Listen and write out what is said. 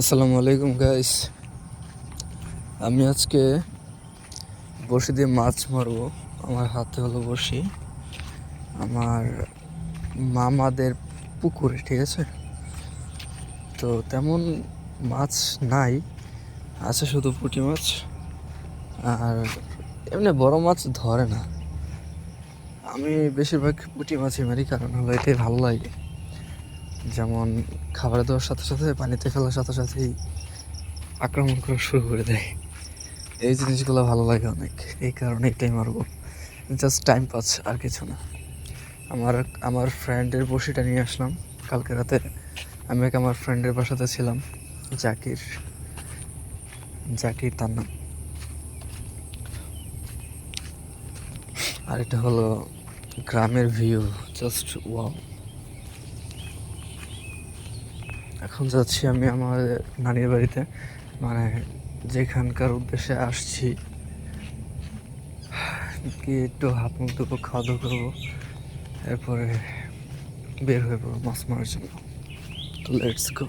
আসসালামু আলাইকুম গাইস আমি আজকে বড়শি দিয়ে মাছ মারবো। আমার হাতে হলো বড়শি। আমার মামাদের পুকুরে, ঠিক আছে? তো তেমন মাছ নাই। আছে শুধু পুঁটি মাছ। আর এমনি বড় মাছ ধরে না। আমি বেশিরভাগ পুঁটি মাছই মারি, কারণ হলো এটাই ভালো লাগে। যেমন খাবার দেওয়ার সাথে সাথে, পানিতে ফেলার সাথে সাথেই আক্রমণ করা শুরু করে দেয়। এই জিনিসগুলো ভালো লাগে অনেক, এই কারণে এটাই মারবো। জাস্ট টাইম পাস আর কিছু না। আমার আমার ফ্রেন্ডের বসিটা নিয়ে আসলাম। কালকে রাতে আমি এক আমার ফ্রেন্ডের বাসাতে ছিলাম, জাকির। জাকির তার নাম। আর এটা হলো গ্রামের ভিউ জাস্ট ওয়াও এখন যাচ্ছি আমি আমার নানির বাড়িতে। মানে যেখানকার উদ্দেশ্যে আসছি কি একটু হাত মুখ ধুবো, খাওয়া দাওয়া করব, এরপরে বের হয়ে পড়ব মাছ মারার জন্য। তো লেটস গো